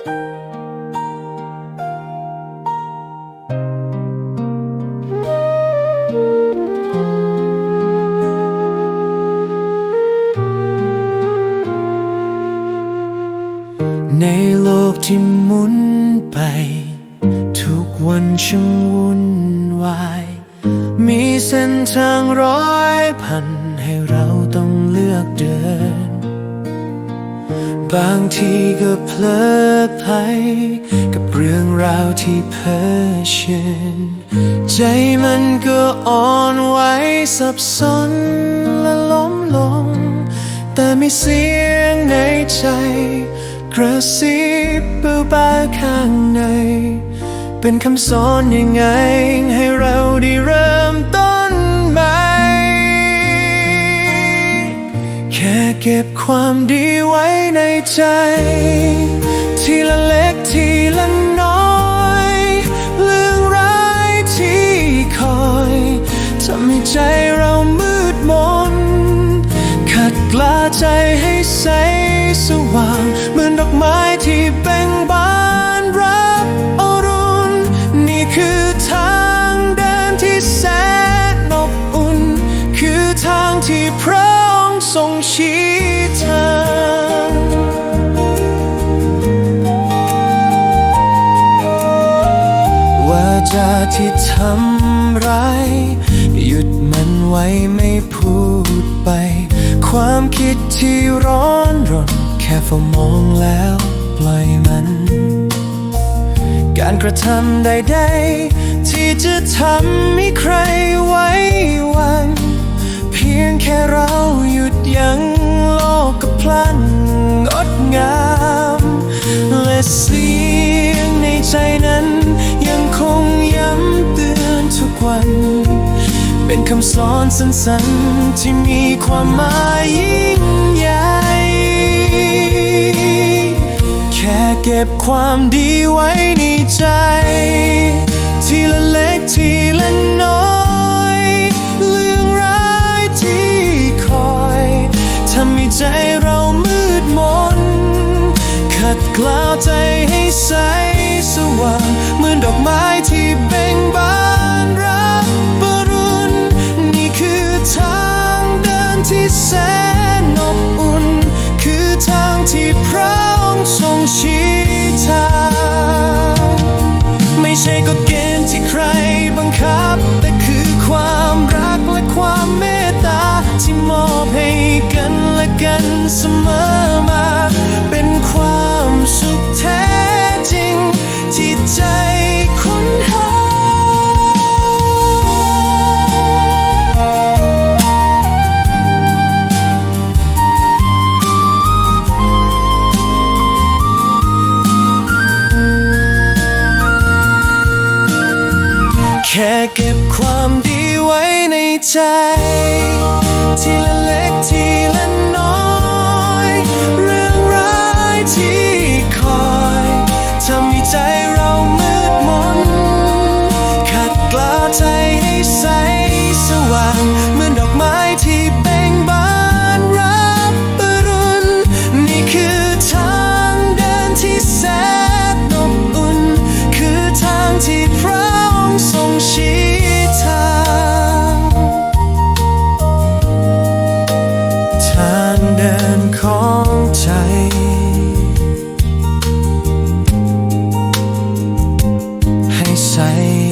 ในโลกที่หมุนไป ทุกวันช่างวุ่นวาย มีเส้นทางร้อยพันให้เราต้องเลือกเดิน บางทีก็เพลอไปกับเรื่องราวที่เพ้อเชิญใจมันก็อ่อนไหวสับสนและล้มลง แต่มีเสียงในใจ กระซิบเบาๆข้างใน เป็นคำสอนยังไงให้เราได้เริ่ม เก็บความดีไว้ในใจ ทีละเล็กทีละน้อย เรื่องร้ายที่คอยทำให้ใจเรามืดมน ขัดกลาใจให้ใสสว่าง เหมือนดอกไม้ที่เบ่งบาน ทรงชี้ทางว่าจาที่ทำร้ายหยุดมันไว้ไม่พูดไป ความคิดที่ร้อนรนแค่เฝ้ามองแล้วปล่อยมัน การกระทำใดๆที่จะทำให้ใคร คำสอนสั้นๆ ที่มีความหมายยิ่งใหญ่ แค่เก็บความดีไว้ในใจ ทีละเล็กทีละน้อย เรื่องร้ายที่คอยทำให้ใจเรามืดมน ขัดกลาวใจให้ใสสว่าง เหมือนดอกไม้ที่เบ่งบาน เดิ แค่เก็บความดีไว้ในใจ ให้ใสส